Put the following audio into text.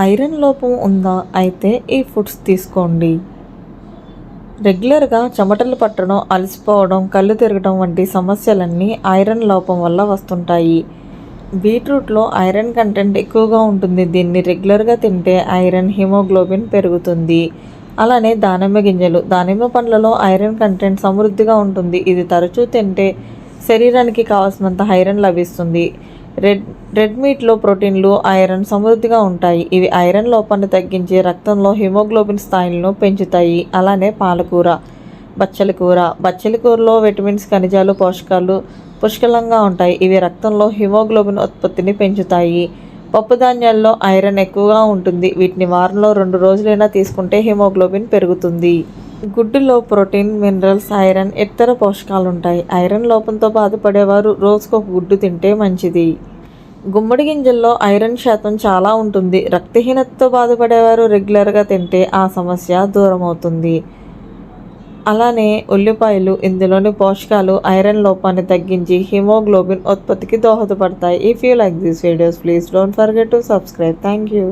Iron లోపం ఉందా అయితే ఈ ఫుడ్స్ తీసుకోండి. రెగ్యులర్గా చెమటలు పట్టడం అలసిపోవడం కళ్ళు తిరగడం వంటి సమస్యలన్నీ ఐరన్ లోపం వల్ల వస్తుంటాయి. బీట్రూట్లో ఐరన్ కంటెంట్ ఎక్కువగా ఉంటుంది. దీన్ని రెగ్యులర్గా తింటే ఐరన్ హిమోగ్లోబిన్ పెరుగుతుంది. అలానే దానిమ్మ గింజలు. దానిమ్మ పండ్లలో ఐరన్ కంటెంట్ సమృద్ధిగా ఉంటుంది. ఇది తరచూ తింటే శరీరానికి కావాల్సినంత ఐరన్ లభిస్తుంది. రెడ్ రెడ్ మీట్లో ప్రోటీన్లు ఐరన్ సమృద్ధిగా ఉంటాయి. ఇవి ఐరన్ లోపాన్ని తగ్గించి రక్తంలో హిమోగ్లోబిన్ స్థాయిలను పెంచుతాయి. అలానే పాలకూర బచ్చలి కూర. బచ్చలి కూరలో విటమిన్స్ ఖనిజాలు పోషకాలు పుష్కలంగా ఉంటాయి. ఇవి రక్తంలో హిమోగ్లోబిన్ ఉత్పత్తిని పెంచుతాయి. పప్పు ధాన్యాల్లో ఐరన్ ఎక్కువగా ఉంటుంది. వీటిని వారంలో రెండు రోజులైనా తీసుకుంటే హిమోగ్లోబిన్ పెరుగుతుంది. గుడ్డులో ప్రోటీన్ మినరల్స్ ఐరన్ ఇతర పోషకాలు ఉంటాయి ఐరన్ లోపంతో బాధపడేవారు రోజుకు ఒక గుడ్డు తింటే మంచిది. గుమ్మడి గింజల్లో ఐరన్ శాతం చాలా ఉంటుంది. రక్తహీనతతో బాధపడేవారు రెగ్యులర్గా తింటే ఆ సమస్య దూరం అవుతుంది అలానే ఉల్లిపాయలు ఇందులోని పోషకాలు ఐరన్ లోపాన్ని తగ్గించి హిమోగ్లోబిన్ ఉత్పత్తికి దోహదపడతాయి. If you like these videos please don't forget to subscribe thank you